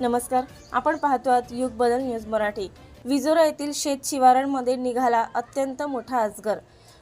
नमस्कार. आपण पाहतो आहात युग बदल न्यूज मराठी. विजोरा येथील शेत शिवारांमध्ये निघाला अत्यंत मोठा अजगर.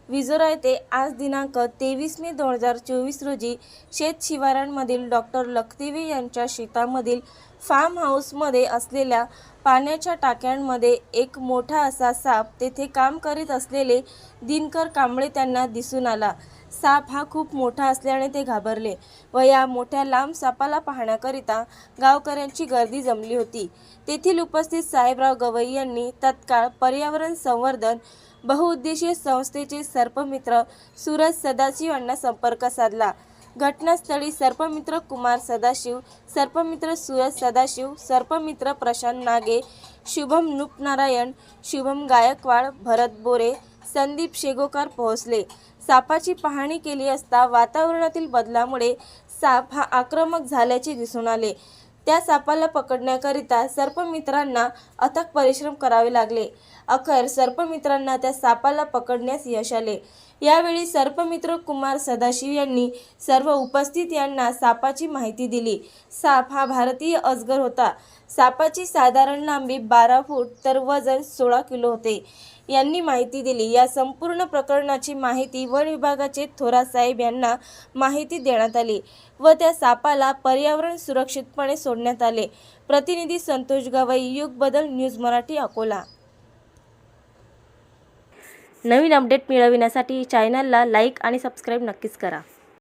विजोरा येथे आज दिनांक तेवीस मे दोन हजार चोवीस रोजी शेत शिवारांमधील डॉक्टर लखदेवी यांच्या शेतामधील फार्म हाऊसमध्ये असलेल्या पाण्याच्या टाक्यांमध्ये एक मोठा असा साप तेथे काम करीत असलेले दिनकर कांबळे त्यांना दिसून आला. साप हा खूप मोठा असल्याने ते घाबरले व या मोठ्या लांब सापाला पाहण्याकरिता गावकऱ्यांची गर्दी जमली होती. तेथील उपस्थित साहेबराव गवई यांनी तत्काळ पर्यावरण संवर्धन बहुउद्देशीय संस्थेचे सर्पमित्र सूरज सदाशिव यांना संपर्क साधला. घटनास्थळी सर्पमित्र कुमार सदाशिव सर्पमित्र सूरज सदाशिव सर्पमित्र प्रशांत नागे शुभम नुपनारायण शुभम गायकवाड भरत बोरे संदीप शेगोकर पोहोचले. सापाची पाहणी केली असता वातावरणातील बदलामुळे साप हा आक्रमक झाल्याचे दिसून आले. त्या सापाला पकडण्याकरिता सर्पमित्रांना अथक परिश्रम करावे लागले. अखेर सर्पमित्रांना त्या सापाला पकडण्यास यश आले. यावेळी सर्पमित्र कुमार सदाशिव यांनी सर्व उपस्थित यांना सापाची माहिती दिली. साप हा भारतीय अजगर होता. सापाची साधारण लांबी बारा फूट तर वजन सोळा किलो होते. यांनी माहिती दिली. या संपूर्ण प्रकरणाची माहिती वन विभागाचे थोरात साहेब यांना माहिती देण्यात आली व त्या सापाला पर्यावरण सुरक्षितपणे सोडण्यात आले. प्रतिनिधी संतोष गवई युग बदल न्यूज मराठी अकोला. नवीन अपडेट मिळविण्यासाठी चॅनलला लाईक आणि सबस्क्राईब नक्कीच करा.